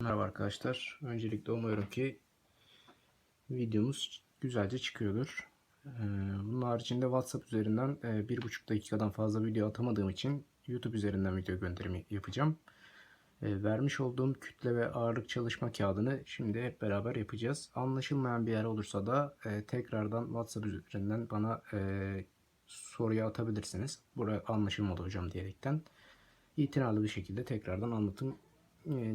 Merhaba arkadaşlar. Öncelikle umuyorum ki videomuz güzelce çıkıyordur. Ee, Bunun haricinde WhatsApp üzerinden e, bir buçuk dakikadan fazla video atamadığım için YouTube üzerinden video gönderimi yapacağım. E, Vermiş olduğum kütle ve ağırlık çalışma kağıdını şimdi hep beraber yapacağız. Anlaşılmayan bir yer olursa da e, tekrardan WhatsApp üzerinden bana e, soruyu atabilirsiniz. Buraya anlaşılmadı hocam diyerekten itinalı bir şekilde tekrardan anlatım e,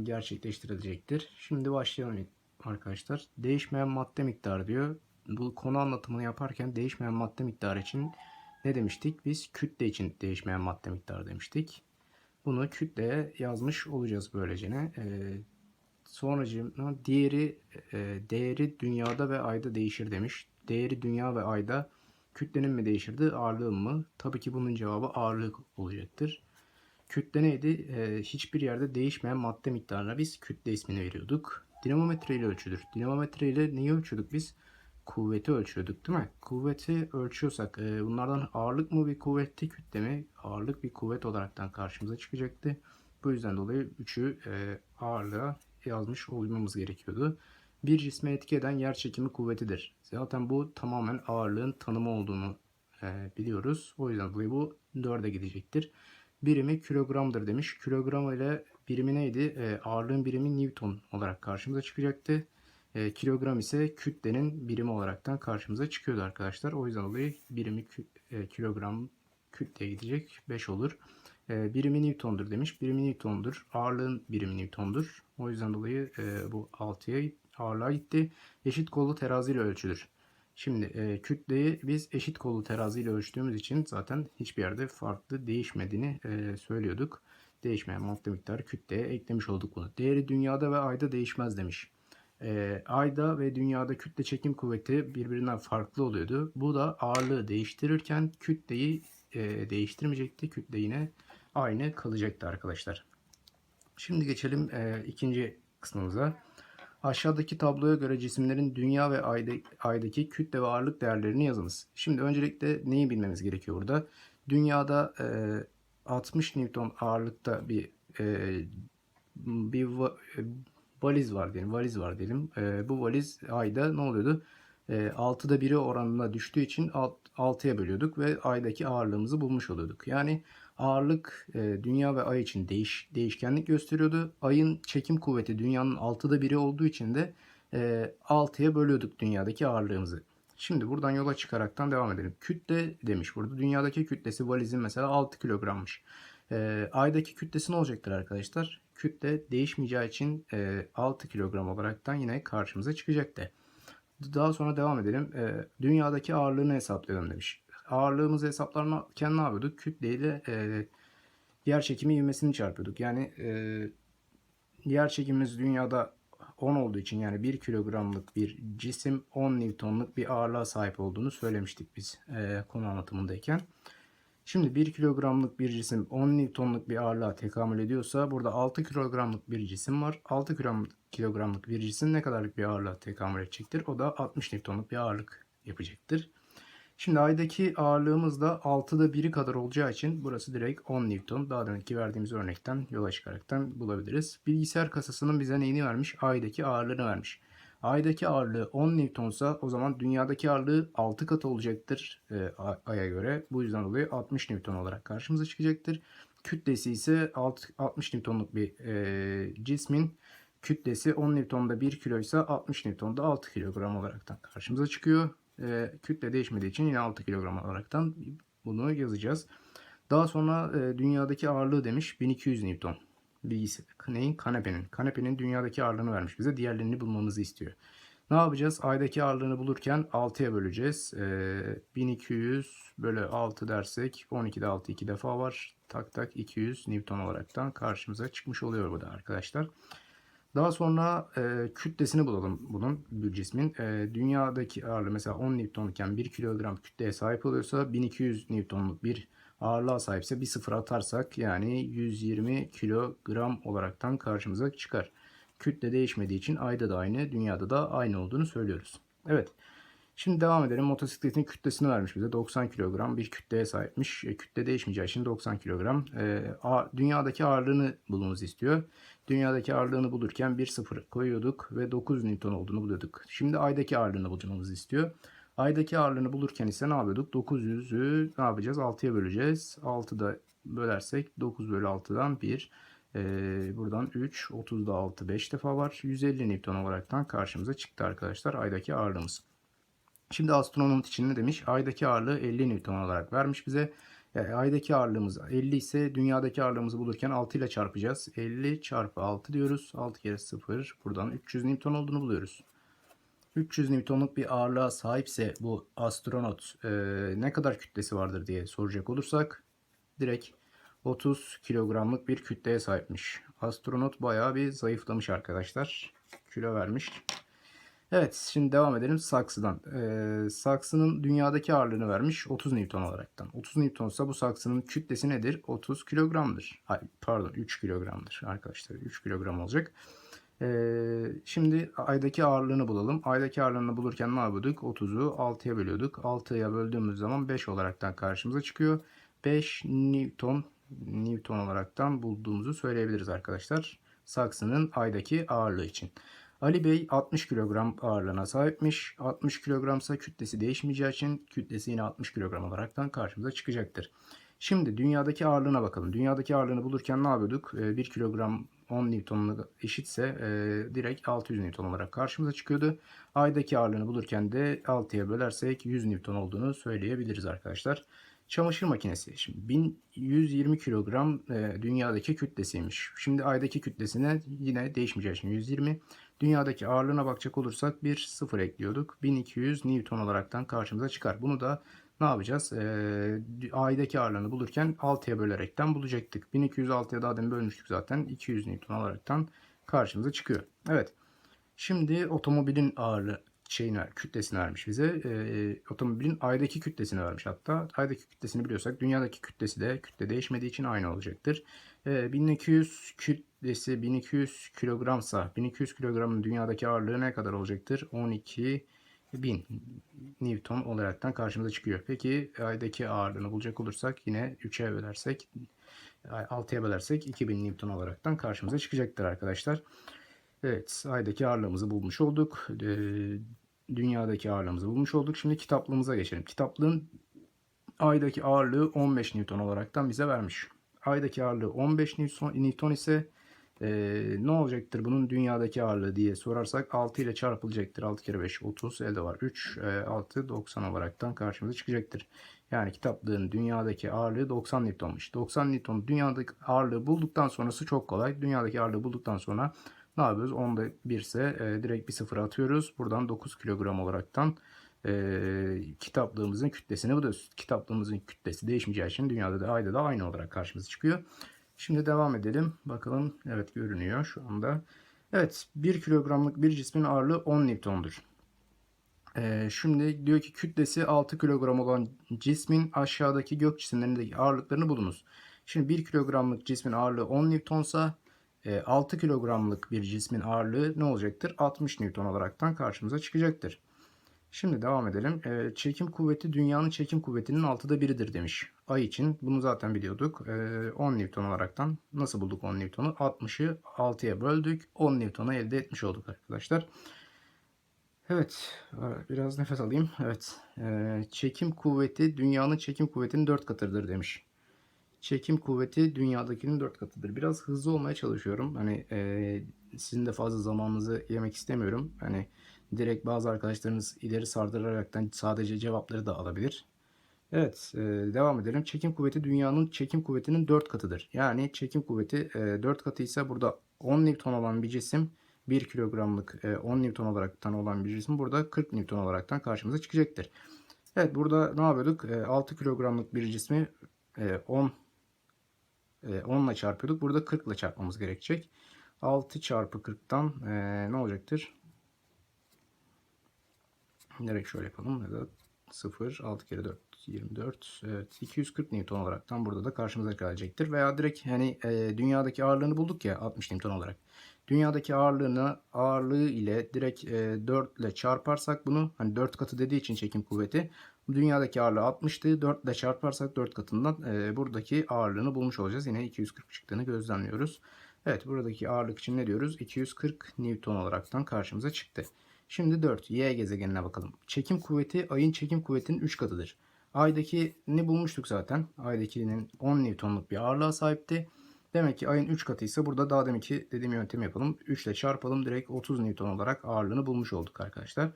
gerçekleştirilecektir. Şimdi başlayalım arkadaşlar. Değişmeyen madde miktarı diyor. Bu konu anlatımını yaparken değişmeyen madde miktarı için ne demiştik? Biz kütle için değişmeyen madde miktarı demiştik. Bunu kütleye yazmış olacağız böylecene. Ee, sonracığıma diğeri e, değeri dünyada ve ayda değişir demiş. Değeri dünya ve ayda kütlenin mi değişirdi, ağırlığın mı? Tabii ki bunun cevabı ağırlık olacaktır. Kütle neydi? Ee, hiçbir yerde değişmeyen madde miktarına biz kütle ismini veriyorduk. Dinamometre ile ölçülür. Dinamometre ile neyi ölçüyorduk biz? Kuvveti ölçüyorduk değil mi? Kuvveti ölçüyorsak e, bunlardan ağırlık mı bir kuvvetti kütle mi? Ağırlık bir kuvvet olaraktan karşımıza çıkacaktı. Bu yüzden dolayı 3'ü e, ağırlığa yazmış olmamız gerekiyordu. Bir cisme etki eden yer çekimi kuvvetidir. Zaten bu tamamen ağırlığın tanımı olduğunu e, biliyoruz. O yüzden dolayı bu 4'e gidecektir birimi kilogramdır demiş. Kilogram ile birimi neydi? E, ağırlığın birimi Newton olarak karşımıza çıkacaktı. E, kilogram ise kütlenin birimi olaraktan karşımıza çıkıyordu arkadaşlar. O yüzden dolayı birimi e, kilogram kütleye gidecek 5 olur. E, birimi Newton'dur demiş. Birimi Newton'dur. Ağırlığın birimi Newton'dur. O yüzden dolayı e, bu 6'ya ağırlığa gitti. Eşit kollu terazi ile ölçülür. Şimdi e, kütleyi biz eşit kollu terazi ile ölçtüğümüz için zaten hiçbir yerde farklı değişmediğini e, söylüyorduk. Değişmeyen madde miktarı kütleye eklemiş olduk bunu. Değeri dünyada ve ayda değişmez demiş. E, ayda ve dünyada kütle çekim kuvveti birbirinden farklı oluyordu. Bu da ağırlığı değiştirirken kütleyi e, değiştirmeyecekti. Kütle yine aynı kalacaktı arkadaşlar. Şimdi geçelim e, ikinci kısmımıza. Aşağıdaki tabloya göre cisimlerin dünya ve ayda, aydaki kütle ve ağırlık değerlerini yazınız. Şimdi öncelikle neyi bilmemiz gerekiyor burada? Dünyada e, 60 Newton ağırlıkta bir e, bir va, e, valiz var diyelim. Valiz var diyelim. E, bu valiz ayda ne oluyordu? E, 6'da 1'i oranına düştüğü için 6'ya bölüyorduk ve aydaki ağırlığımızı bulmuş oluyorduk. Yani ağırlık e, dünya ve ay için değiş, değişkenlik gösteriyordu. Ayın çekim kuvveti dünyanın 6'da 1'i olduğu için de e, 6'ya bölüyorduk dünyadaki ağırlığımızı. Şimdi buradan yola çıkaraktan devam edelim. Kütle demiş burada. Dünyadaki kütlesi valizin mesela 6 kilogrammış. E, aydaki kütlesi ne olacaktır arkadaşlar? Kütle değişmeyeceği için e, 6 kilogram olaraktan yine karşımıza çıkacaktı. Daha sonra devam edelim. E, dünyadaki ağırlığını hesaplayalım demiş ağırlığımızı hesaplarken ne yapıyorduk? Kütleyle e, yer çekimi ivmesini çarpıyorduk. Yani e, yer çekimimiz dünyada 10 olduğu için yani 1 kilogramlık bir cisim 10 Newton'luk bir ağırlığa sahip olduğunu söylemiştik biz e, konu anlatımındayken. Şimdi 1 kilogramlık bir cisim 10 Newton'luk bir ağırlığa tekamül ediyorsa burada 6 kilogramlık bir cisim var. 6 kilogramlık bir cisim ne kadarlık bir ağırlığa tekamül edecektir? O da 60 Newton'luk bir ağırlık yapacaktır. Şimdi aydaki ağırlığımız da 6'da 1'i kadar olacağı için burası direkt 10 Newton. Daha deminki verdiğimiz örnekten yola çıkaraktan bulabiliriz. Bilgisayar kasasının bize neyini vermiş? Aydaki ağırlığını vermiş. Aydaki ağırlığı 10 Newtonsa o zaman dünyadaki ağırlığı 6 katı olacaktır e, Ay'a göre. Bu yüzden dolayı 60 Newton olarak karşımıza çıkacaktır. Kütlesi ise 60 Newton'luk bir e, cismin kütlesi 10 Newton'da 1 kilo ise 60 Newton'da 6 kilogram olaraktan karşımıza çıkıyor e, kütle değişmediği için yine 6 kilogram olaraktan bunu yazacağız. Daha sonra e, dünyadaki ağırlığı demiş 1200 Newton. Bilgisi neyin? Kanepenin. Kanepenin dünyadaki ağırlığını vermiş bize. Diğerlerini bulmamızı istiyor. Ne yapacağız? Aydaki ağırlığını bulurken 6'ya böleceğiz. E, 1200 bölü 6 dersek 12'de 6 2 defa var. Tak tak 200 Newton olaraktan karşımıza çıkmış oluyor bu da arkadaşlar. Daha sonra e, kütlesini bulalım bunun bir cismin. E, dünyadaki ağırlığı mesela 10 Newton iken 1 kilogram kütleye sahip oluyorsa 1200 Newton'luk bir ağırlığa sahipse bir sıfır atarsak yani 120 kilogram olaraktan karşımıza çıkar. Kütle değişmediği için ayda da aynı, dünyada da aynı olduğunu söylüyoruz. Evet. Şimdi devam edelim. Motosikletin kütlesini vermiş bize. 90 kilogram bir kütleye sahipmiş. E, kütle değişmeyeceği için 90 kilogram. E, a- dünyadaki ağırlığını bulmamızı istiyor. Dünyadaki ağırlığını bulurken bir sıfır koyuyorduk ve 9 Newton olduğunu buluyorduk. Şimdi aydaki ağırlığını bulmamızı istiyor. Aydaki ağırlığını bulurken ise ne yapıyorduk? 900'ü ne yapacağız? 6'ya böleceğiz. 6'da bölersek 9 bölü 6'dan 1. Ee, buradan 3, 30'da 6, 5 defa var. 150 Newton olaraktan karşımıza çıktı arkadaşlar aydaki ağırlığımız. Şimdi astronot için ne demiş? Aydaki ağırlığı 50 Newton olarak vermiş bize. Yani aydaki ağırlığımız 50 ise dünyadaki ağırlığımızı bulurken 6 ile çarpacağız. 50 çarpı 6 diyoruz. 6 kere 0. Buradan 300 Newton olduğunu buluyoruz. 300 Newton'luk bir ağırlığa sahipse bu astronot e, ne kadar kütlesi vardır diye soracak olursak direkt 30 kilogramlık bir kütleye sahipmiş. Astronot bayağı bir zayıflamış arkadaşlar. Kilo vermiş. Evet şimdi devam edelim saksıdan. Ee, saksının dünyadaki ağırlığını vermiş 30 Newton olaraktan. 30 Newton ise bu saksının kütlesi nedir? 30 kilogramdır. Ay, pardon 3 kilogramdır arkadaşlar. 3 kilogram olacak. Ee, şimdi aydaki ağırlığını bulalım. Aydaki ağırlığını bulurken ne yapıyorduk? 30'u 6'ya bölüyorduk. 6'ya böldüğümüz zaman 5 olaraktan karşımıza çıkıyor. 5 Newton Newton olaraktan bulduğumuzu söyleyebiliriz arkadaşlar. Saksının aydaki ağırlığı için. Ali Bey 60 kilogram ağırlığına sahipmiş. 60 kilogramsa kütlesi değişmeyeceği için kütlesi yine 60 kilogram olaraktan karşımıza çıkacaktır. Şimdi dünyadaki ağırlığına bakalım. Dünyadaki ağırlığını bulurken ne yapıyorduk? 1 kilogram 10 Newton'la eşitse e, direkt 600 Newton olarak karşımıza çıkıyordu. Aydaki ağırlığını bulurken de 6'ya bölersek 100 Newton olduğunu söyleyebiliriz arkadaşlar. Çamaşır makinesi. Şimdi 1120 kilogram e, dünyadaki kütlesiymiş. Şimdi aydaki kütlesine yine değişmeyeceği için 120. Dünyadaki ağırlığına bakacak olursak bir sıfır ekliyorduk. 1200 Newton olaraktan karşımıza çıkar. Bunu da ne yapacağız? E, aydaki ağırlığını bulurken 6'ya bölerekten bulacaktık. 1206'ya daha demin bölmüştük zaten. 200 Newton olaraktan karşımıza çıkıyor. Evet. Şimdi otomobilin ağırlığı şeyini kütlesini vermiş bize. E, otomobilin aydaki kütlesini vermiş hatta. Aydaki kütlesini biliyorsak dünyadaki kütlesi de kütle değişmediği için aynı olacaktır. E, 1200 kütlesi 1200 kilogramsa 1200 kilogramın dünyadaki ağırlığı ne kadar olacaktır? 12 bin Newton olaraktan karşımıza çıkıyor. Peki aydaki ağırlığını bulacak olursak yine 3'e bölersek 6'ya bölersek 2000 Newton olaraktan karşımıza çıkacaktır arkadaşlar. Evet aydaki ağırlığımızı bulmuş olduk. Ee, dünyadaki ağırlığımızı bulmuş olduk. Şimdi kitaplığımıza geçelim. Kitaplığın aydaki ağırlığı 15 Newton olaraktan bize vermiş. Aydaki ağırlığı 15 Newton ise e, ne olacaktır bunun dünyadaki ağırlığı diye sorarsak 6 ile çarpılacaktır. 6 kere 5 30 elde var 3 e, 6 90 olaraktan karşımıza çıkacaktır. Yani kitaplığın dünyadaki ağırlığı 90 Newton'muş. 90 Newton dünyadaki ağırlığı bulduktan sonrası çok kolay. Dünyadaki ağırlığı bulduktan sonra ne yapıyoruz? 10'da 1 ise e, direkt bir sıfır atıyoruz. Buradan 9 kilogram olaraktan e, kitaplığımızın kütlesini buluyoruz. Kitaplığımızın kütlesi değişmeyeceği için dünyada da ayda da aynı olarak karşımıza çıkıyor. Şimdi devam edelim. Bakalım. Evet görünüyor şu anda. Evet 1 kilogramlık bir cismin ağırlığı 10 Newton'dur. Ee, şimdi diyor ki kütlesi 6 kilogram olan cismin aşağıdaki gök cisimlerindeki ağırlıklarını bulunuz. Şimdi 1 kilogramlık cismin ağırlığı 10 Newtonsa 6 kilogramlık bir cismin ağırlığı ne olacaktır? 60 Newton olaraktan karşımıza çıkacaktır. Şimdi devam edelim. E, çekim kuvveti dünyanın çekim kuvvetinin altıda biridir demiş. Ay için bunu zaten biliyorduk. E, 10 Newton olaraktan nasıl bulduk 10 Newton'u? 60'ı 6'ya böldük. 10 Newton'u elde etmiş olduk arkadaşlar. Evet. Biraz nefes alayım. Evet. E, çekim kuvveti dünyanın çekim kuvvetinin 4 katıdır demiş. Çekim kuvveti dünyadakinin 4 katıdır. Biraz hızlı olmaya çalışıyorum. Hani e, sizin de fazla zamanınızı yemek istemiyorum. Hani direkt bazı arkadaşlarınız ileri sardıraraktan sadece cevapları da alabilir. Evet, e, devam edelim. Çekim kuvveti dünyanın çekim kuvvetinin 4 katıdır. Yani çekim kuvveti e, 4 katı ise burada 10 Newton olan bir cisim 1 kilogramlık e, 10 Newton olaraktan olan bir cisim burada 40 Newton olaraktan karşımıza çıkacaktır. Evet burada ne yapıyorduk? E, 6 kilogramlık bir cismi e, 10 e, 10 ile çarpıyorduk. Burada 40 ile çarpmamız gerekecek. 6 çarpı 40'tan e, ne olacaktır? Direkt şöyle yapalım. Ya da 0, 6 kere 4, 24. Evet, 240 Newton olaraktan burada da karşımıza gelecektir. Veya direkt hani e, dünyadaki ağırlığını bulduk ya 60 Newton olarak. Dünyadaki ağırlığını ağırlığı ile direkt e, 4 ile çarparsak bunu hani 4 katı dediği için çekim kuvveti dünyadaki ağırlığı 60'tı. 4 ile çarparsak 4 katından e, buradaki ağırlığını bulmuş olacağız. Yine 240 çıktığını gözlemliyoruz. Evet buradaki ağırlık için ne diyoruz? 240 Newton olaraktan karşımıza çıktı. Şimdi 4 Y gezegenine bakalım. Çekim kuvveti ayın çekim kuvvetinin 3 katıdır. Aydaki ne bulmuştuk zaten. Aydakinin 10 Newton'luk bir ağırlığa sahipti. Demek ki ayın 3 katı ise burada daha deminki dediğim yöntemi yapalım. 3 ile çarpalım direkt 30 Newton olarak ağırlığını bulmuş olduk arkadaşlar.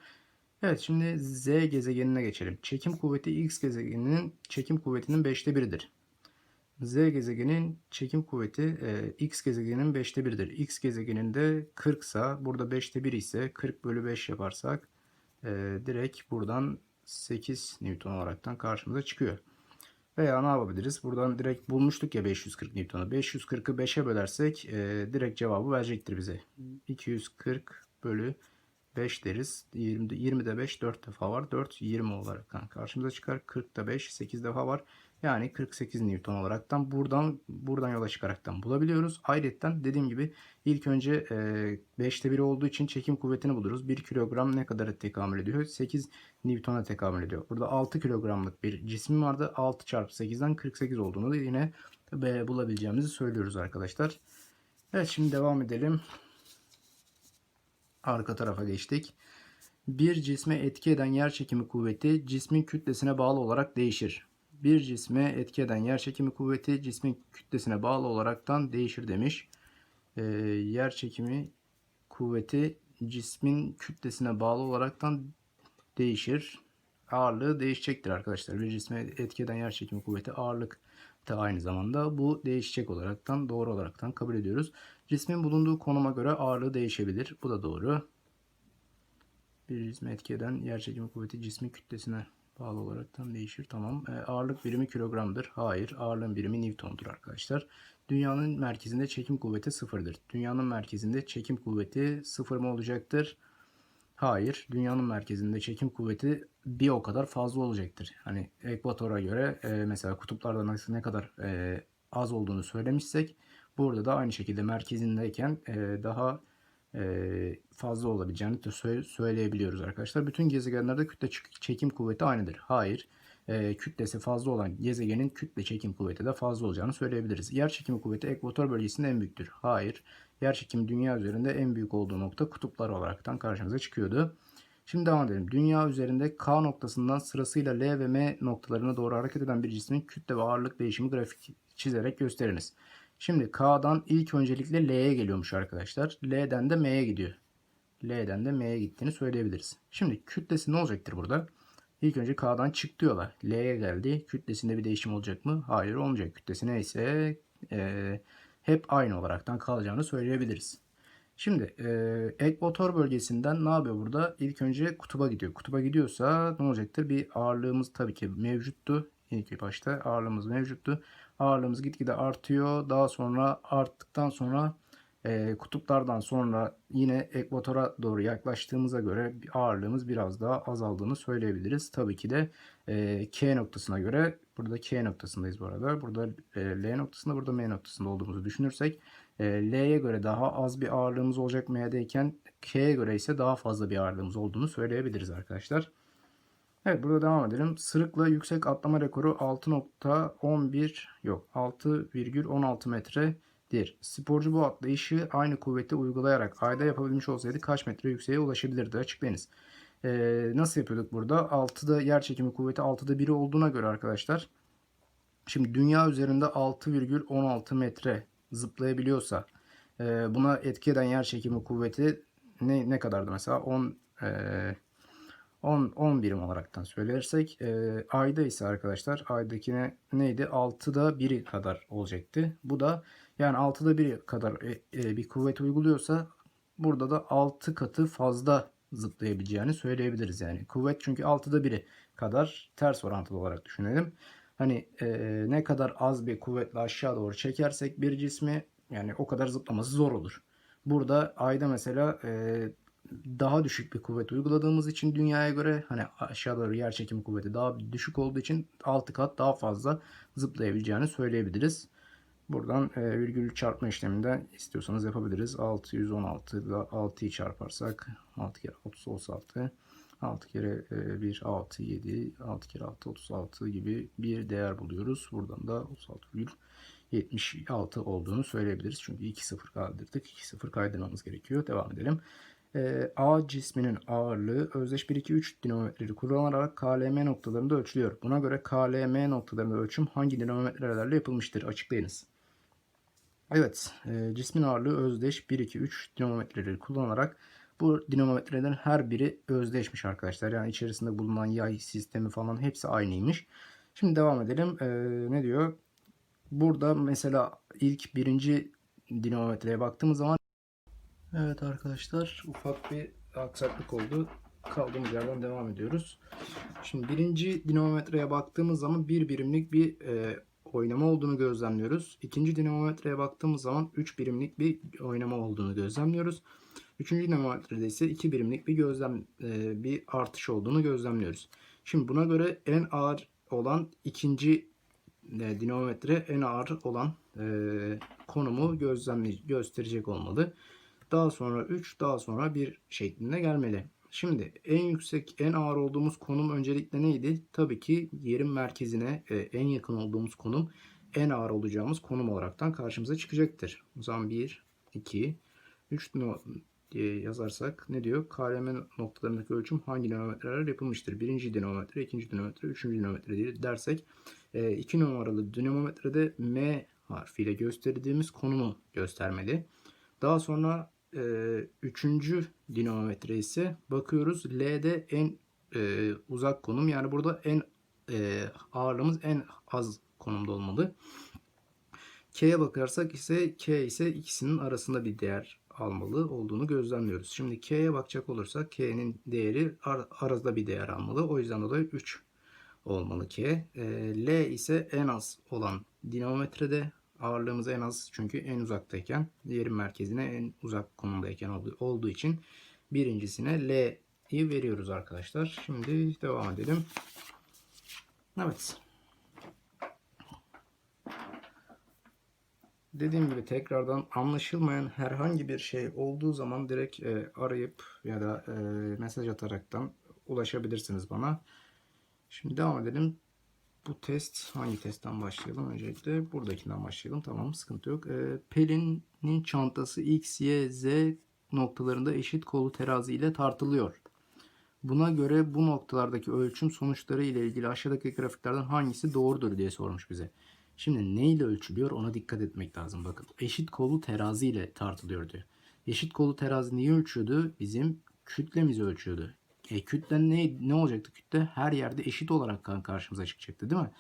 Evet şimdi Z gezegenine geçelim. Çekim kuvveti X gezegeninin çekim kuvvetinin 5'te 1'idir. Z gezegenin çekim kuvveti e, X gezegenin 5'te 1'idir. X gezegeninde 40 ise burada 5'te 1 ise 40 bölü 5 yaparsak e, direkt buradan 8 Newton olaraktan karşımıza çıkıyor. Veya ne yapabiliriz? Buradan direkt bulmuştuk ya 540 Newton'u. 540'ı 5'e bölersek e, direkt cevabı verecektir bize. 240 bölü 5 deriz. 20, 20'de 5 4 defa var. 4 20 olarak karşımıza çıkar. 40'da 5 8 defa var. Yani 48 Newton olaraktan buradan buradan yola çıkaraktan bulabiliyoruz. Ayrıca dediğim gibi ilk önce e, 5'te 1 olduğu için çekim kuvvetini buluruz. 1 kilogram ne kadar tekamül ediyor? 8 Newton'a tekamül ediyor. Burada 6 kilogramlık bir cismin vardı. 6 çarpı 8'den 48 olduğunu da yine e, bulabileceğimizi söylüyoruz arkadaşlar. Evet şimdi devam edelim. Arka tarafa geçtik. Bir cisme etki eden yer çekimi kuvveti cismin kütlesine bağlı olarak değişir. Bir cisme etki eden yer çekimi kuvveti cismin kütlesine bağlı olaraktan değişir demiş. Ee, yer çekimi kuvveti cismin kütlesine bağlı olaraktan değişir. Ağırlığı değişecektir arkadaşlar. Bir cisme etki eden yer çekimi kuvveti ağırlık da aynı zamanda bu değişecek olaraktan doğru olaraktan kabul ediyoruz. Cismin bulunduğu konuma göre ağırlığı değişebilir. Bu da doğru. Bir cisme etki eden yer çekimi kuvveti cismin kütlesine bağlı olaraktan değişir. Tamam. E, ağırlık birimi kilogramdır. Hayır. Ağırlığın birimi Newton'dur arkadaşlar. Dünyanın merkezinde çekim kuvveti sıfırdır. Dünyanın merkezinde çekim kuvveti sıfır mı olacaktır? Hayır. Dünyanın merkezinde çekim kuvveti bir o kadar fazla olacaktır. Hani ekvatora göre e, mesela kutuplarda nasıl ne kadar e, az olduğunu söylemişsek burada da aynı şekilde merkezindeyken e, daha fazla olabileceğini de sö- söyleyebiliyoruz arkadaşlar. Bütün gezegenlerde kütle çekim kuvveti aynıdır. Hayır. E, kütlesi fazla olan gezegenin kütle çekim kuvveti de fazla olacağını söyleyebiliriz. Yer çekimi kuvveti ekvator bölgesinde en büyüktür. Hayır. Yer çekimi dünya üzerinde en büyük olduğu nokta kutuplar olaraktan karşımıza çıkıyordu. Şimdi devam edelim. Dünya üzerinde K noktasından sırasıyla L ve M noktalarına doğru hareket eden bir cismin kütle ve ağırlık değişimi grafik çizerek gösteriniz. Şimdi K'dan ilk öncelikle L'ye geliyormuş arkadaşlar. L'den de M'ye gidiyor. L'den de M'ye gittiğini söyleyebiliriz. Şimdi kütlesi ne olacaktır burada? İlk önce K'dan çık diyorlar. L'ye geldi. Kütlesinde bir değişim olacak mı? Hayır olmayacak. Kütlesi neyse e, hep aynı olaraktan kalacağını söyleyebiliriz. Şimdi e, ekvator bölgesinden ne yapıyor burada? İlk önce kutuba gidiyor. Kutuba gidiyorsa ne olacaktır? Bir ağırlığımız tabii ki mevcuttu. İlk başta ağırlığımız mevcuttu. Ağırlığımız gitgide artıyor. Daha sonra arttıktan sonra e, kutuplardan sonra yine ekvatora doğru yaklaştığımıza göre ağırlığımız biraz daha azaldığını söyleyebiliriz. Tabii ki de e, K noktasına göre burada K noktasındayız bu arada. Burada e, L noktasında burada M noktasında olduğumuzu düşünürsek e, L'ye göre daha az bir ağırlığımız olacak M'deyken K'ye göre ise daha fazla bir ağırlığımız olduğunu söyleyebiliriz arkadaşlar. Evet burada devam edelim. Sırıkla yüksek atlama rekoru 6.11 yok 6,16 metredir. Sporcu bu atlayışı aynı kuvveti uygulayarak ayda yapabilmiş olsaydı kaç metre yükseğe ulaşabilirdi? Açıklayınız. Ee, nasıl yapıyorduk burada? 6'da yer çekimi kuvveti 6'da 1'i olduğuna göre arkadaşlar. Şimdi dünya üzerinde 6,16 metre zıplayabiliyorsa e, buna etki eden yer çekimi kuvveti ne, ne kadardı mesela? 10 e, 10, 10 birim olaraktan söylersek e, ayda ise arkadaşlar aydakine neydi? 6'da 1'i kadar olacaktı. Bu da yani 6'da 1'i kadar e, e, bir kuvvet uyguluyorsa burada da 6 katı fazla zıplayabileceğini söyleyebiliriz yani. Kuvvet çünkü 6'da 1'i kadar ters orantılı olarak düşünelim. Hani e, ne kadar az bir kuvvetle aşağı doğru çekersek bir cismi yani o kadar zıplaması zor olur. Burada ayda mesela e, daha düşük bir kuvvet uyguladığımız için dünyaya göre hani aşağı doğru yer çekimi kuvveti daha düşük olduğu için 6 kat daha fazla zıplayabileceğini söyleyebiliriz. Buradan e, virgül çarpma işleminden istiyorsanız yapabiliriz. 616 ile 6'yı çarparsak 6 kere 30 36 6 kere e, 1 6 7 6 kere 6 36 gibi bir değer buluyoruz. Buradan da 36,76 olduğunu söyleyebiliriz. Çünkü 2 sıfır kaydırdık. 2 sıfır kaydırmamız gerekiyor. Devam edelim. E, A cisminin ağırlığı özdeş 1 2 3 dinamometreleri kullanarak KLM noktalarında ölçülüyor. Buna göre KLM noktalarında ölçüm hangi dinamometrelerle yapılmıştır? Açıklayınız. Evet, e, cismin ağırlığı özdeş 1 2 3 dinamometreleri kullanarak bu dinamometrelerin her biri özdeşmiş arkadaşlar. Yani içerisinde bulunan yay sistemi falan hepsi aynıymış. Şimdi devam edelim. E, ne diyor? Burada mesela ilk birinci dinamometreye baktığımız zaman Evet arkadaşlar ufak bir aksaklık oldu. Kaldığımız yerden devam ediyoruz. Şimdi birinci dinamometreye baktığımız zaman bir birimlik bir e, oynama olduğunu gözlemliyoruz. İkinci dinamometreye baktığımız zaman 3 birimlik bir oynama olduğunu gözlemliyoruz. Üçüncü dinamometrede ise 2 birimlik bir gözlem e, bir artış olduğunu gözlemliyoruz. Şimdi buna göre en ağır olan ikinci e, dinamometre en ağır olan e, konumu gözlemle gösterecek olmalı. Daha sonra 3, daha sonra 1 şeklinde gelmeli. Şimdi en yüksek, en ağır olduğumuz konum öncelikle neydi? Tabii ki yerin merkezine e, en yakın olduğumuz konum en ağır olacağımız konum olaraktan karşımıza çıkacaktır. O zaman 1, 2, 3 diye yazarsak ne diyor? KLM noktalarındaki ölçüm hangi dinamometreler yapılmıştır? Birinci dinamometre, ikinci dinamometre, üçüncü dinamometre diye dersek e, iki numaralı dinamometrede M harfiyle gösterdiğimiz konumu göstermeli. Daha sonra e, üçüncü dinamometre ise bakıyoruz L'de en e, uzak konum yani burada en e, ağırlığımız en az konumda olmalı. K'ye bakarsak ise K ise ikisinin arasında bir değer almalı olduğunu gözlemliyoruz. Şimdi K'ye bakacak olursak K'nin değeri ar arada bir değer almalı. O yüzden dolayı 3 olmalı K. E, L ise en az olan dinamometrede ağırlığımız en az çünkü en uzaktayken yerin merkezine en uzak konumdayken olduğu için birincisine L'yi veriyoruz arkadaşlar. Şimdi devam edelim. Evet. Dediğim gibi tekrardan anlaşılmayan herhangi bir şey olduğu zaman direkt e, arayıp ya da e, mesaj ataraktan ulaşabilirsiniz bana. Şimdi devam edelim. Bu test hangi testten başlayalım? Öncelikle buradakinden başlayalım. Tamam sıkıntı yok. E, Pelin'in çantası X, Y, Z noktalarında eşit kolu terazi ile tartılıyor. Buna göre bu noktalardaki ölçüm sonuçları ile ilgili aşağıdaki grafiklerden hangisi doğrudur diye sormuş bize. Şimdi ne ile ölçülüyor ona dikkat etmek lazım. Bakın eşit kolu terazi ile tartılıyor diyor. Eşit kolu terazi neyi ölçüyordu? Bizim kütlemizi ölçüyordu. E, kütle ne, ne olacaktı? Kütle her yerde eşit olarak karşımıza çıkacaktı değil mi?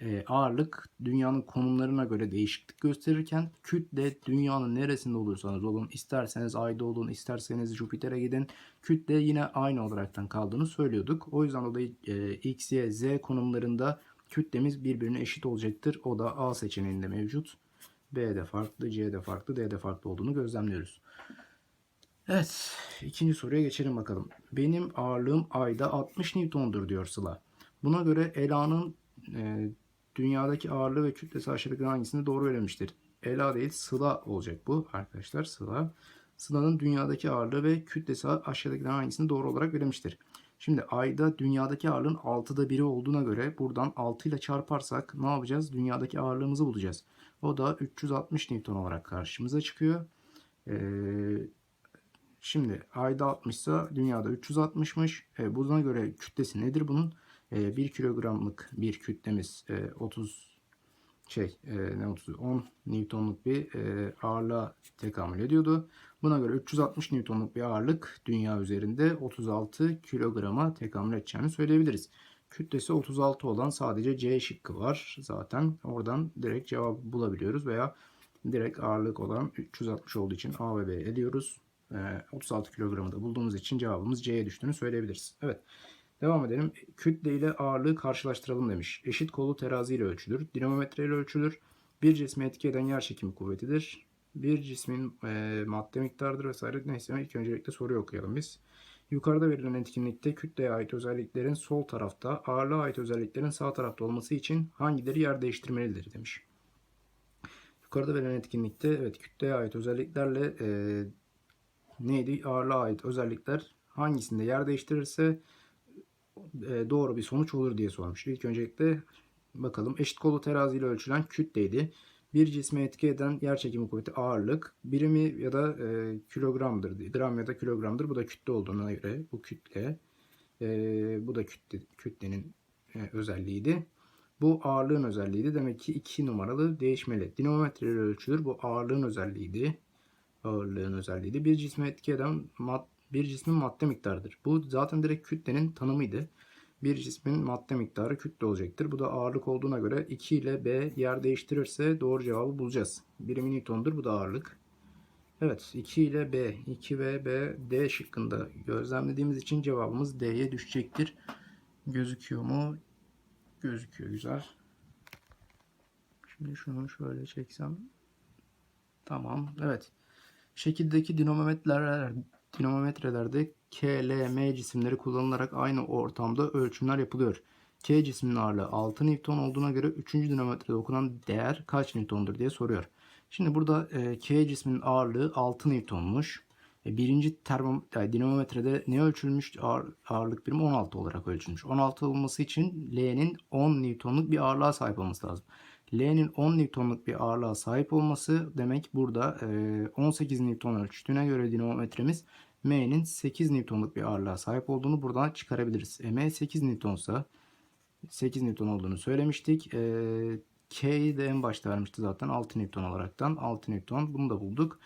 E, ağırlık dünyanın konumlarına göre değişiklik gösterirken kütle dünyanın neresinde olursanız olun isterseniz Ay'da olun isterseniz Jüpiter'e gidin kütle yine aynı olaraktan kaldığını söylüyorduk. O yüzden dolayı e, X, Y, Z konumlarında kütlemiz birbirine eşit olacaktır. O da A seçeneğinde mevcut. B de farklı, C de farklı, D de farklı olduğunu gözlemliyoruz. Evet, ikinci soruya geçelim bakalım. Benim ağırlığım ayda 60 Newton'dur diyor Sıla. Buna göre Ela'nın e, dünyadaki ağırlığı ve kütlesi aşağıdaki hangisinde doğru verilmiştir? Ela değil Sıla olacak bu arkadaşlar Sıla. Sıla'nın dünyadaki ağırlığı ve kütlesi aşağıdaki hangisinde doğru olarak verilmiştir? Şimdi ayda dünyadaki ağırlığın 6'da 1'i olduğuna göre buradan 6 ile çarparsak ne yapacağız? Dünyadaki ağırlığımızı bulacağız. O da 360 Newton olarak karşımıza çıkıyor. Ee, şimdi ayda 60 ise dünyada 360'mış. E, buna göre kütlesi nedir bunun? E, 1 kilogramlık bir kütlemiz e, 30 şey e, ne 30 10 Newton'luk bir e, ağırlığa tekamül ediyordu. Buna göre 360 Newton'luk bir ağırlık dünya üzerinde 36 kilograma tekamül edeceğini söyleyebiliriz. Kütlesi 36 olan sadece C şıkkı var. Zaten oradan direkt cevap bulabiliyoruz veya direkt ağırlık olan 360 olduğu için A ve B ediyoruz. 36 kilogramı da bulduğumuz için cevabımız C'ye düştüğünü söyleyebiliriz. Evet. Devam edelim. Kütle ile ağırlığı karşılaştıralım demiş. Eşit kolu terazi ile ölçülür. Dinamometre ile ölçülür. Bir cismi etki eden yer çekimi kuvvetidir. Bir cismin e, madde miktarıdır vesaire. Neyse ilk öncelikle soruyu okuyalım biz. Yukarıda verilen etkinlikte kütleye ait özelliklerin sol tarafta, ağırlığa ait özelliklerin sağ tarafta olması için hangileri yer değiştirmelidir demiş. yukarıda verilen etkinlikte evet kütleye ait özelliklerle e, neydi? Ağırlığa ait özellikler hangisinde yer değiştirirse e, doğru bir sonuç olur diye sormuş. İlk öncelikle bakalım eşit kolu terazi ile ölçülen kütleydi. Bir cisme etki eden yer çekimi kuvveti ağırlık birimi ya da e, kilogramdır. Gram ya da kilogramdır. Bu da kütle olduğuna göre bu kütle. E, bu da kütle, kütlenin e, özelliğiydi. Bu ağırlığın özelliğiydi. Demek ki 2 numaralı değişmeli. Dinamometre ile ölçülür. Bu ağırlığın özelliğiydi. Ağırlığın özelliğiydi. Bir cisme etki eden mad bir cismin madde miktarıdır. Bu zaten direkt kütlenin tanımıydı. Bir cismin madde miktarı kütle olacaktır. Bu da ağırlık olduğuna göre 2 ile B yer değiştirirse doğru cevabı bulacağız. Birimi Newton'dur. Bu da ağırlık. Evet 2 ile B. 2 ve B D şıkkında gözlemlediğimiz için cevabımız D'ye düşecektir. Gözüküyor mu? Gözüküyor güzel. Şimdi şunu şöyle çeksem. Tamam. Evet. Şekildeki dinamometreler, dinamometrelerde K, L, M cisimleri kullanılarak aynı ortamda ölçümler yapılıyor. K cisminin ağırlığı 6 Newton olduğuna göre 3. dinamometrede okunan değer kaç Newton'dur diye soruyor. Şimdi burada e, K cisminin ağırlığı 6 Newton'muş. E, birinci termom yani dinamometrede ne ölçülmüş? Ağır, ağırlık birimi 16 olarak ölçülmüş. 16 olması için L'nin 10 Newton'luk bir ağırlığa sahip olması lazım. L'nin 10 Newton'luk bir ağırlığa sahip olması demek burada e, 18 Newton ölçtüğüne göre dinamometremiz M'nin 8 Newton'luk bir ağırlığa sahip olduğunu buradan çıkarabiliriz. E, M 8 Newton'sa 8 Newton olduğunu söylemiştik. E, K'yi de en başta vermişti zaten 6 Newton olaraktan. 6 Newton bunu da bulduk.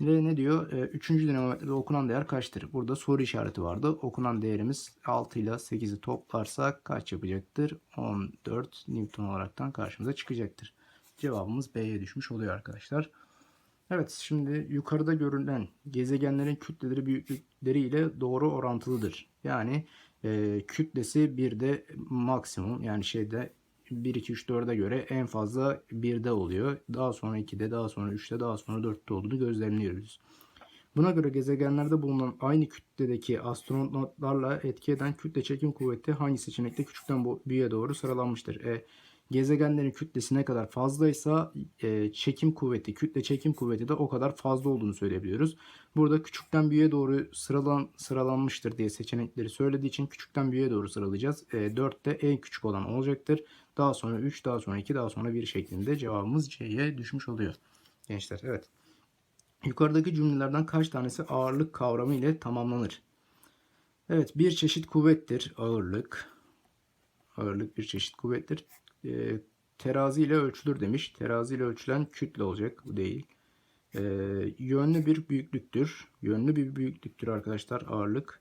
Ve ne diyor? E, üçüncü dinamometrede okunan değer kaçtır? Burada soru işareti vardı. Okunan değerimiz 6 ile 8'i toplarsak kaç yapacaktır? 14 Newton olaraktan karşımıza çıkacaktır. Cevabımız B'ye düşmüş oluyor arkadaşlar. Evet şimdi yukarıda görülen gezegenlerin kütleleri büyüklükleri ile doğru orantılıdır. Yani e, kütlesi 1'de maksimum yani şeyde 1, 2, 3, 4'e göre en fazla 1'de oluyor. Daha sonra 2'de, daha sonra 3'te, daha sonra 4'te olduğunu gözlemliyoruz. Buna göre gezegenlerde bulunan aynı kütledeki astronotlarla etki eden kütle çekim kuvveti hangi seçenekte küçükten büyüğe doğru sıralanmıştır? E, gezegenlerin kütlesi ne kadar fazlaysa e, çekim kuvveti, kütle çekim kuvveti de o kadar fazla olduğunu söyleyebiliyoruz. Burada küçükten büyüğe doğru sıralan, sıralanmıştır diye seçenekleri söylediği için küçükten büyüğe doğru sıralayacağız. E, 4 de en küçük olan olacaktır. Daha sonra 3, daha sonra 2, daha sonra 1 şeklinde cevabımız C'ye düşmüş oluyor. Gençler evet. Yukarıdaki cümlelerden kaç tanesi ağırlık kavramı ile tamamlanır? Evet bir çeşit kuvvettir ağırlık. Ağırlık bir çeşit kuvvettir. E, terazi ile ölçülür demiş. Terazi ile ölçülen kütle olacak. Bu değil. E, yönlü bir büyüklüktür. Yönlü bir büyüklüktür arkadaşlar ağırlık.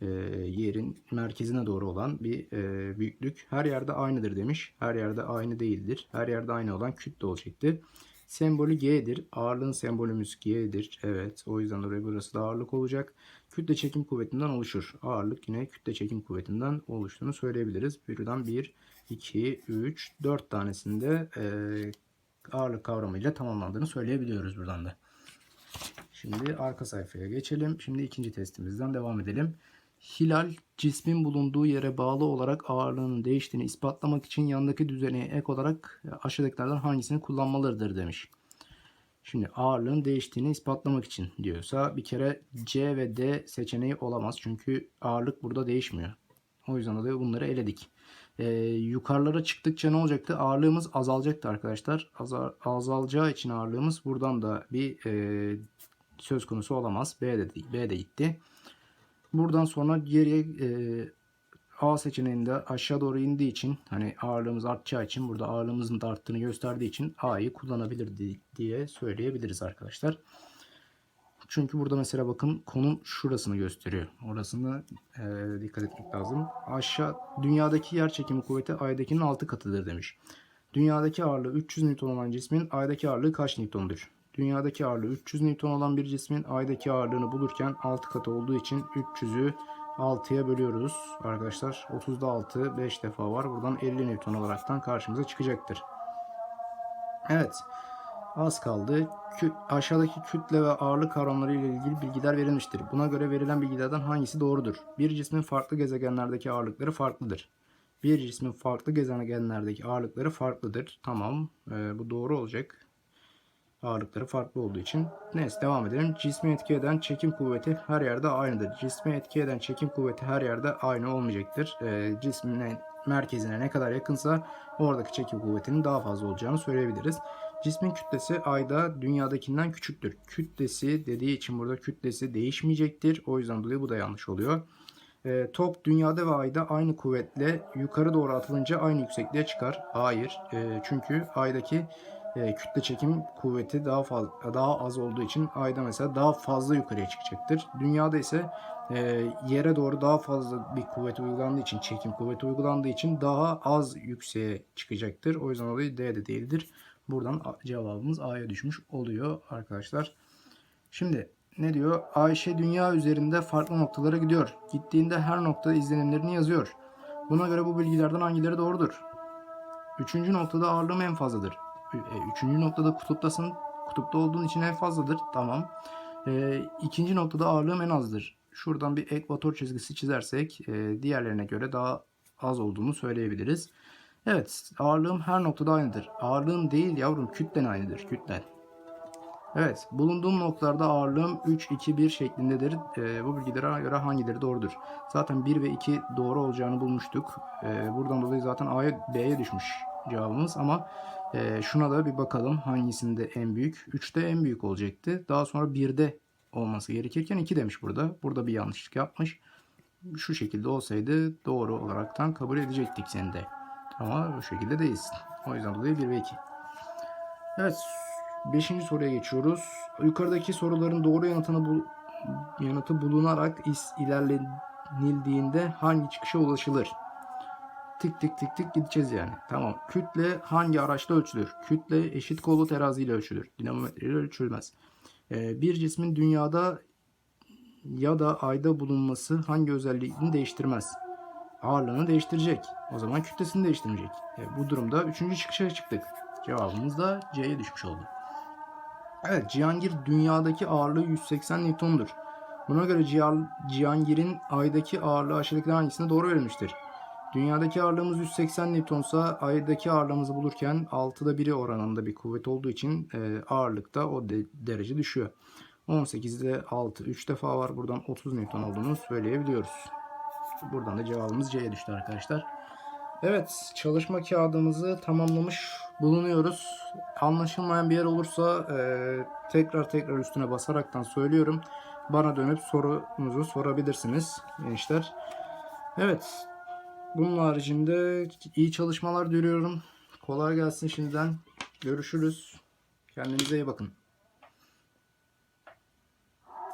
E, yerin merkezine doğru olan bir e, büyüklük. Her yerde aynıdır demiş. Her yerde aynı değildir. Her yerde aynı olan kütle olacaktır. Sembolü G'dir. Ağırlığın sembolümüz G'dir. Evet. O yüzden oraya burası da ağırlık olacak. Kütle çekim kuvvetinden oluşur. Ağırlık yine kütle çekim kuvvetinden oluştuğunu söyleyebiliriz. Buradan 1, 2, 3, 4 tanesinde e, ağırlık kavramıyla tamamlandığını söyleyebiliyoruz buradan da. Şimdi arka sayfaya geçelim. Şimdi ikinci testimizden devam edelim. Hilal cismin bulunduğu yere bağlı olarak ağırlığının değiştiğini ispatlamak için yandaki düzeneye ek olarak aşağıdakilerden hangisini kullanmalıdır demiş. Şimdi ağırlığın değiştiğini ispatlamak için diyorsa bir kere C ve D seçeneği olamaz. Çünkü ağırlık burada değişmiyor. O yüzden de bunları eledik. Ee, yukarılara çıktıkça ne olacaktı? Ağırlığımız azalacaktı arkadaşlar. Azal, azalacağı için ağırlığımız buradan da bir e, söz konusu olamaz. B de, B de gitti. Buradan sonra geriye e, A seçeneğinde aşağı doğru indiği için hani ağırlığımız artacağı için burada ağırlığımızın da arttığını gösterdiği için A'yı kullanabilir diye söyleyebiliriz arkadaşlar. Çünkü burada mesela bakın konum şurasını gösteriyor. Orasını e, dikkat etmek lazım. Aşağı dünyadaki yer çekimi kuvveti Ay'dakinin 6 katıdır demiş. Dünyadaki ağırlığı 300 Newton olan cismin Ay'daki ağırlığı kaç Newton'dur? Dünyadaki ağırlığı 300 Newton olan bir cismin Ay'daki ağırlığını bulurken 6 katı olduğu için 300'ü 6'ya bölüyoruz arkadaşlar. 30'da 6 5 defa var. Buradan 50 Newton olaraktan karşımıza çıkacaktır. Evet. Az kaldı. Kü aşağıdaki kütle ve ağırlık kavramları ile ilgili bilgiler verilmiştir. Buna göre verilen bilgilerden hangisi doğrudur? Bir cismin farklı gezegenlerdeki ağırlıkları farklıdır. Bir cismin farklı gezegenlerdeki ağırlıkları farklıdır. Tamam. Ee, bu doğru olacak. Ağırlıkları farklı olduğu için. Neyse devam edelim. Cismi etki eden çekim kuvveti her yerde aynıdır. Cismi etki eden çekim kuvveti her yerde aynı olmayacaktır. Ee, cismin merkezine ne kadar yakınsa oradaki çekim kuvvetinin daha fazla olacağını söyleyebiliriz. Cismin kütlesi ayda dünyadakinden küçüktür. Kütlesi dediği için burada kütlesi değişmeyecektir. O yüzden dolayı bu da yanlış oluyor. E, top dünyada ve ayda aynı kuvvetle yukarı doğru atılınca aynı yüksekliğe çıkar. Hayır. E, çünkü aydaki e, kütle çekim kuvveti daha fazla daha az olduğu için ayda mesela daha fazla yukarıya çıkacaktır. Dünyada ise e, yere doğru daha fazla bir kuvvet uygulandığı için çekim kuvveti uygulandığı için daha az yükseğe çıkacaktır. O yüzden dolayı D de değildir. Buradan cevabımız A'ya düşmüş oluyor arkadaşlar. Şimdi ne diyor? Ayşe dünya üzerinde farklı noktalara gidiyor. Gittiğinde her noktada izlenimlerini yazıyor. Buna göre bu bilgilerden hangileri doğrudur? Üçüncü noktada ağırlığım en fazladır. E, Üçüncü noktada kutuptasın. Kutupta olduğun için en fazladır. Tamam. E, ikinci noktada ağırlığım en azdır. Şuradan bir ekvator çizgisi çizersek e, diğerlerine göre daha az olduğunu söyleyebiliriz. Evet ağırlığım her noktada aynıdır. Ağırlığın değil yavrum kütlen aynıdır. Kütlen. Evet, bulunduğum noktalarda ağırlığım 3, 2, 1 şeklindedir. Ee, bu bilgilere göre hangileri doğrudur? Zaten 1 ve 2 doğru olacağını bulmuştuk. Ee, buradan dolayı zaten A'ya B'ye düşmüş cevabımız ama e, şuna da bir bakalım hangisinde en büyük? 3'te en büyük olacaktı. Daha sonra 1'de olması gerekirken 2 demiş burada. Burada bir yanlışlık yapmış. Şu şekilde olsaydı doğru olaraktan kabul edecektik seni de. Ama bu şekilde değilsin. O yüzden dolayı 1 ve 2. Evet, Beşinci soruya geçiyoruz. Yukarıdaki soruların doğru yanıtını bul yanıtı bulunarak is ilerlenildiğinde hangi çıkışa ulaşılır? Tık tık tık tık gideceğiz yani. Tamam. Kütle hangi araçla ölçülür? Kütle eşit kollu teraziyle ölçülür. Dinamometre ile ölçülmez. Ee, bir cismin dünyada ya da ayda bulunması hangi özelliğini değiştirmez? Ağırlığını değiştirecek. O zaman kütlesini değiştirmeyecek. E, bu durumda üçüncü çıkışa çıktık. Cevabımız da C'ye düşmüş oldu. Evet, Cihangir dünyadaki ağırlığı 180 Newton'dur. Buna göre Cihangir'in aydaki ağırlığı aşağıdakilerden hangisine doğru verilmiştir? Dünyadaki ağırlığımız 180 Newton'sa aydaki ağırlığımızı bulurken 6'da 1'i oranında bir kuvvet olduğu için e, ağırlıkta o de- derece düşüyor. 18'de 6 3 defa var. Buradan 30 Newton olduğunu söyleyebiliyoruz. Buradan da cevabımız C'ye düştü arkadaşlar. Evet, çalışma kağıdımızı tamamlamış bulunuyoruz. Anlaşılmayan bir yer olursa e, tekrar tekrar üstüne basaraktan söylüyorum. Bana dönüp sorunuzu sorabilirsiniz gençler. Evet, bunun haricinde iyi çalışmalar diliyorum. Kolay gelsin şimdiden. Görüşürüz. Kendinize iyi bakın.